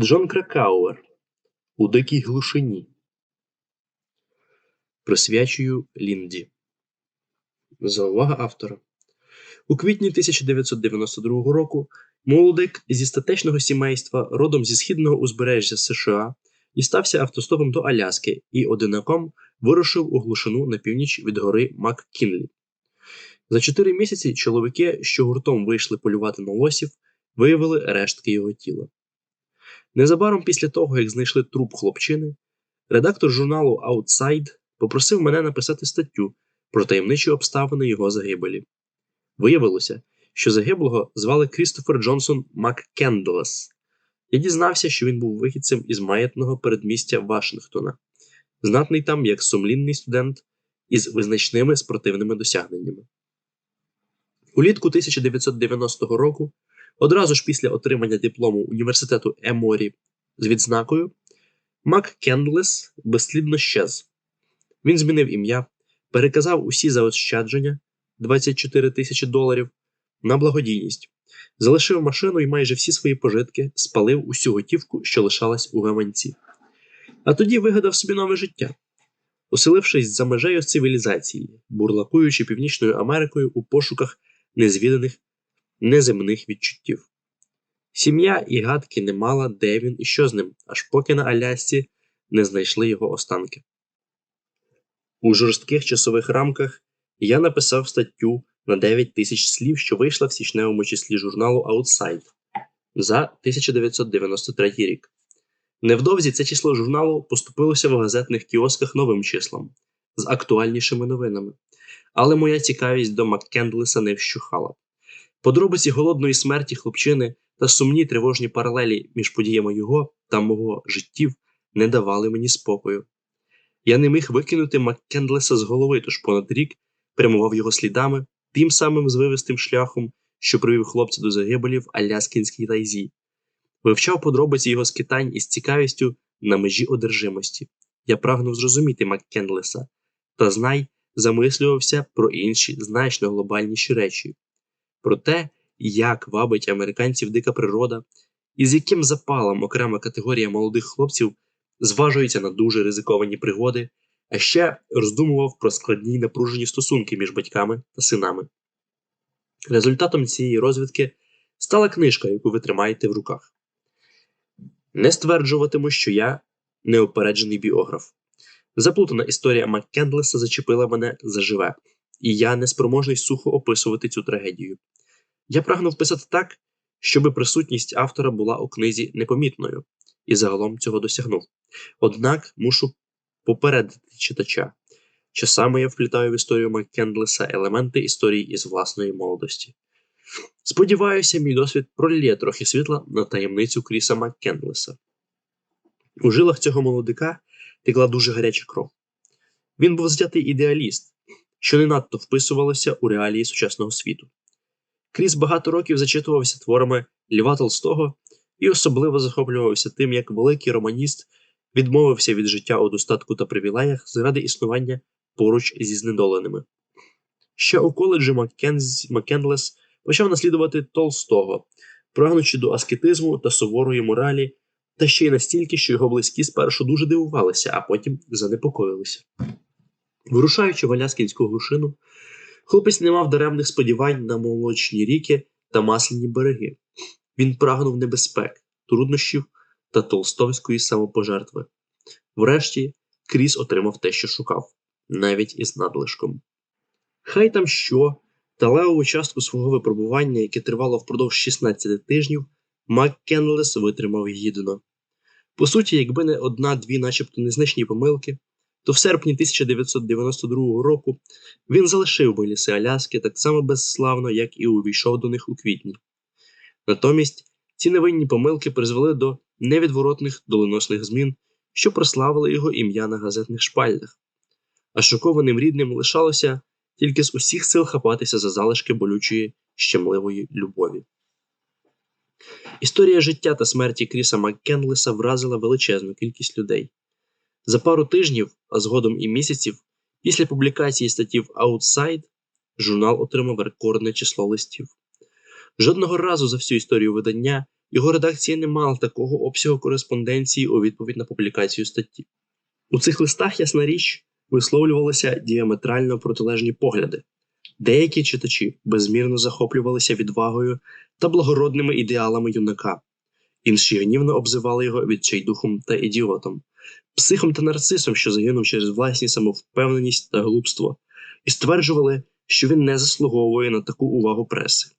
Джон Кракауер У дикій глушині. Присвячую Лінді. Заувага автора. У квітні 1992 року молодик зі статечного сімейства родом зі східного узбережжя США дістався автостопом до Аляски і одинаком вирушив у глушину на північ від гори Маккінлі. За чотири місяці чоловіки, що гуртом вийшли полювати на лосів, виявили рештки його тіла. Незабаром після того, як знайшли труп хлопчини, редактор журналу Outside попросив мене написати статтю про таємничі обставини його загибелі. Виявилося, що загиблого звали Крістофер Джонсон МакКендлес. Я дізнався, що він був вихідцем із маятного передмістя Вашингтона, знатний там як сумлінний студент із визначними спортивними досягненнями. Улітку 1990 року, одразу ж після отримання диплому університету Еморі з відзнакою, Мак Кендлес безслідно щез. Він змінив ім'я, переказав усі заощадження 24 тисячі доларів на благодійність, залишив машину і майже всі свої пожитки, спалив усю готівку, що лишалась у гаманці. А тоді вигадав собі нове життя, оселившись за межею цивілізації, бурлакуючи Північною Америкою у пошуках незвіданих неземних відчуттів. Сім'я і гадки не мала, де він і що з ним, аж поки на Алясці не знайшли його останки. У жорстких часових рамках я написав статтю на 9 тисяч слів, що вийшла в січневому числі журналу Outside за 1993 рік. Невдовзі це число журналу поступилося в газетних кіосках новим числом з актуальнішими новинами. Але моя цікавість до Маккендлеса не вщухала. Подробиці голодної смерті хлопчини та сумні тривожні паралелі між подіями його та мого життів не давали мені спокою. Я не міг викинути Маккендлеса з голови, тож понад рік прямував його слідами тим самим звивистим шляхом, що привів хлопця до загибелі в Аляскінській тайзі, вивчав подробиці його скитань із цікавістю на межі одержимості. Я прагнув зрозуміти Маккендлеса, та знай замислювався про інші значно глобальніші речі, про те, як вабить американців дика природа, і з яким запалом окрема категорія молодих хлопців зважується на дуже ризиковані пригоди, а ще роздумував про складні й напружені стосунки між батьками та синами. Результатом цієї розвідки стала книжка, яку ви тримаєте в руках. Не стверджуватиму, що я неопереджений біограф. Заплутана історія Маккендлеса зачепила мене заживе, і я неспроможний сухо описувати цю трагедію. Я прагнув писати так, щоби присутність автора була у книзі непомітною, і загалом цього досягнув. Однак мушу попередити читача, що саме я вплітаю в історію Маккендлеса елементи історії із власної молодості. Сподіваюся, мій досвід пролє трохи світла на таємницю Кріса Маккендлеса. У жилах цього молодика текла дуже гаряча кров. Він був зятий ідеаліст, що не надто вписувалося у реалії сучасного світу. Кріс багато років зачитувався творами Льва Толстого і особливо захоплювався тим, як великий романіст відмовився від життя у достатку та привілеях заради існування поруч зі знедоленими. Ще у коледжі Маккенз... Маккенлес почав наслідувати Толстого, прагнучи до аскетизму та суворої моралі, та ще й настільки, що його близькі спершу дуже дивувалися, а потім занепокоїлися. Вирушаючи в Аляскінську глушину, хлопець не мав даремних сподівань на молочні ріки та масляні береги. Він прагнув небезпек, труднощів та толстовської самопожертви. Врешті Кріс отримав те, що шукав, навіть із надлишком. Хай там що, та левову частку свого випробування, яке тривало впродовж 16 тижнів, Маккенлес витримав гідно. По суті, якби не одна-дві, начебто незначні помилки, то в серпні 1992 року він залишив би ліси Аляски так само безславно, як і увійшов до них у квітні. Натомість ці невинні помилки призвели до невідворотних доленосних змін, що прославили його ім'я на газетних шпальдах, а шокованим рідним лишалося тільки з усіх сил хапатися за залишки болючої щемливої любові. Історія життя та смерті Кріса Маккенлеса вразила величезну кількість людей. За пару тижнів, а згодом і місяців, після публікації статті в Outside, журнал отримав рекордне число листів. Жодного разу за всю історію видання його редакція не мала такого обсягу кореспонденції у відповідь на публікацію статті. У цих листах, ясна річ, висловлювалися діаметрально протилежні погляди. Деякі читачі безмірно захоплювалися відвагою та благородними ідеалами юнака, інші гнівно обзивали його відчайдухом та ідіотом, психом та нарцисом, що загинув через власні самовпевненість та глупство, і стверджували, що він не заслуговує на таку увагу преси.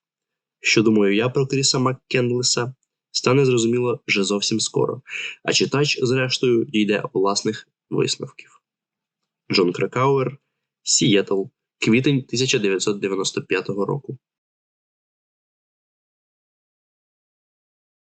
Що думаю я про Кріса Маккенлеса, стане зрозуміло вже зовсім скоро, а читач, зрештою, дійде власних висновків. Джон Кракауер, Сієтл, квітень 1995 року.